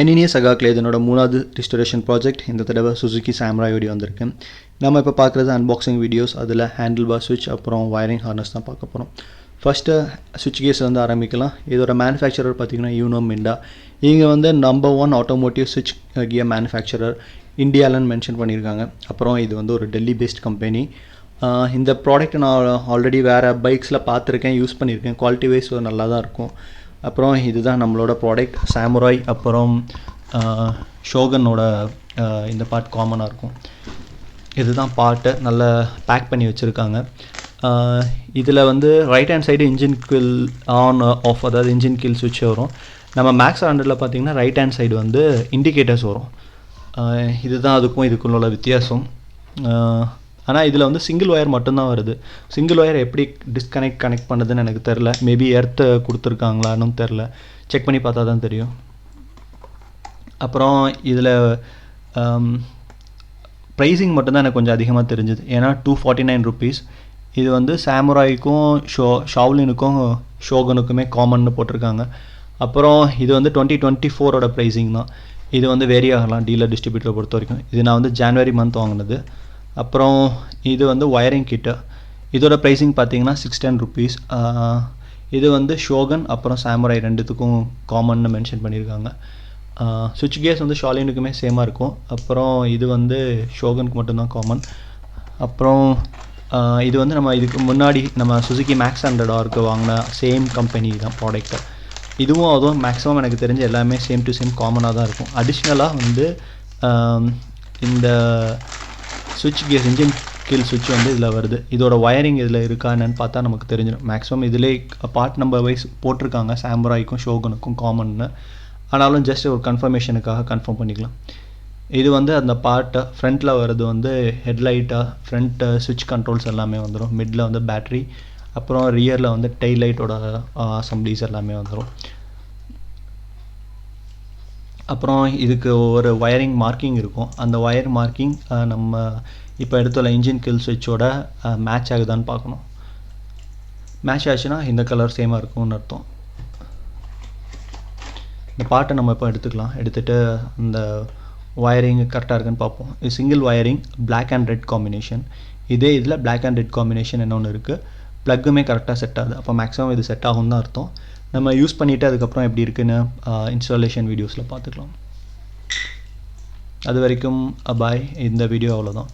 எனினிய சகாக்கில் இதனோட மூணாவது restoration project இந்த தடவை சுசுகி சாம்ராயோடி வந்திருக்கு. நம்ம இப்போ பார்க்குறது அன்பாக்சிங் வீடியோஸ் அதில் ஹேண்டில் பார் சுவிட்ச் அப்புறம் வயரிங் ஹார்னஸ் தான் பார்க்க போகிறோம் ஃபஸ்ட்டு சுவிட்ச் கேஸ் வந்து ஆரம்பிக்கலாம். இதோட மேனுஃபேக்சரர் பார்த்தீங்கன்னா யூனோ மிண்டா இங்கே வந்து நம்பர் ஒன் ஆட்டோமோட்டிவ் சுவிட்ச் கியர் மேனுஃபேக்சரர் இந்தியாலன்னு மென்ஷன் பண்ணியிருக்காங்க. அப்புறம் இது வந்து ஒரு டெல்லி பேஸ்ட் கம்பெனி இந்த ப்ராடக்ட் நான் ஆல்ரெடி வேறு பைக்ஸில் பார்த்துருக்கேன் யூஸ் பண்ணியிருக்கேன். குவாலிட்டி வைஸ் நல்லா தான் இருக்கும். அப்புறம் இதுதான் நம்மளோட ப்ராடக்ட் சாமுராய் அப்புறம் ஷோகனோட இந்த பார்ட் காமனாக இருக்கும். இதுதான் பார்ட்டை நல்லா பேக் பண்ணி வச்சுருக்காங்க. இதில் வந்து right hand side engine kill on off அதாவது இன்ஜின் கில் சுவிட்ச் வரும். நம்ம மேக்ஸ் ஹண்ட்ரடில் பார்த்தீங்கன்னா ரைட் ஹேண்ட் சைடு வந்து இண்டிகேட்டர்ஸ் வரும். இதுதான் அதுக்கும் இதுக்குள்ள வித்தியாசம். ஆனால் இதில் வந்து சிங்கிள் ஒயர் மட்டும்தான் வருது. சிங்கிள் ஒயர் எப்படி டிஸ்கனெக்ட் கனெக்ட் பண்ணுதுன்னு எனக்கு தெரில மேபி எர்த்து கொடுத்துருக்காங்களான்னு தெரில செக் பண்ணி பார்த்தா தான் தெரியும். அப்புறம் இதில் ப்ரைஸிங் um, மட்டும்தான் எனக்கு கொஞ்சம் அதிகமாக தெரிஞ்சுது. ஏன்னா டூ ஃபார்ட்டி நைன் ருபீஸ் இது வந்து சாமுராய்க்கும் ஷோ ஷாவ்லினுக்கும் ஷோகனுக்குமே காமன்னு போட்டிருக்காங்க. அப்புறம் இது வந்து டுவெண்ட்டி டுவெண்ட்டி ஃபோரோட ப்ரைஸிங் தான். இது வந்து வேரி ஆகலாம் டீலர் டிஸ்ட்ரிபியூட்டரை பொறுத்த வரைக்கும் இது நான் வந்து ஜான்வரி மந்த் வாங்கினது. அப்புறம் இது வந்து ஒயரிங் கிட்ட இதோட ப்ரைஸிங் பார்த்தீங்கன்னா சிக்ஸ் டென் ருபீஸ் இது வந்து ஷோகன் அப்புறம் சாமுராய் ரெண்டுத்துக்கும் காமன்னு மென்ஷன் பண்ணியிருக்காங்க சுவிட்ச் கேஸ் வந்து ஷாலினுக்குமே சேமாக இருக்கும். அப்புறம் இது வந்து ஷோகனுக்கு மட்டும்தான் காமன் அப்புறம் இது வந்து நம்ம இதுக்கு முன்னாடி நம்ம சுசுகி மேக்ஸ் ஹண்ட்ரட் ஆருக்கு வாங்கின சேம் கம்பெனி தான் ப்ராடக்ட்டு இதுவும் அதுவும் மேக்ஸிமம் எனக்கு தெரிஞ்ச எல்லாமே சேம் டு சேம் காமனாக தான் இருக்கும். அடிஷ்னலாக வந்து இந்த சுவிட்ச் கியர் இன்ஜின் கீழ் சுவிட்ச் வந்து இதில் வருது. இதோட ஒயரிங் இதில் இருக்கா என்னன்னு பார்த்தா நமக்கு தெரிஞ்சிடும். மேக்ஸிமம் இதிலே பார்ட் நம்பர் வைஸ் போட்டிருக்காங்க. சாம்பராய்க்கும் ஷோகனுக்கும் காமன்னு ஆனாலும் ஜஸ்ட் ஒரு கன்ஃபர்மேஷனுக்காக கன்ஃபார்ம் பண்ணிக்கலாம். இது வந்து அந்த பார்ட்டை ஃப்ரண்ட்டில் வர்றது வந்து ஹெட்லைட்டாக ஃப்ரண்ட்டு சுவிட்ச் கண்ட்ரோல்ஸ் எல்லாமே வந்துடும் மிடில் வந்து பேட்ரி அப்புறம் ரியரில் வந்து டெய்லைட்டோட அசம்பிளிஸ் எல்லாமே வந்துடும் அப்புறம் இதுக்கு ஒரு ஒயரிங் மார்க்கிங் இருக்கும். அந்த ஒயர் மார்க்கிங் நம்ம இப்போ எடுத்துள்ள இன்ஜின் கில் சுவிட்சோட மேட்ச் ஆகுதான்னு பார்க்கணும். மேட்ச் ஆச்சுன்னா இந்த கலர் சேமாக இருக்கும்னு அர்த்தம். இந்த பாட்டை நம்ம இப்போ எடுத்துக்கலாம். எடுத்துகிட்டு அந்த ஒயரிங் கரெக்டாக இருக்குன்னு பார்ப்போம். இது single wiring black and red combination இதே இதில் பிளாக் அண்ட் ரெட் காம்பினேஷன் என்ன ஒன்று இருக்குது ப்ளக்குமே கரெக்டாக செட் ஆகுது. அப்போ மேக்ஸிமம் இது செட் ஆகும் தான் அர்த்தம். நம்ம யூஸ் பண்ணிவிட்டு அதுக்கப்புறம் எப்படி இருக்குன்னு இன்ஸ்டாலேஷன் வீடியோஸில் பார்த்துக்கலாம். அது வரைக்கும் பாய் இந்த வீடியோ அவ்வளோதான்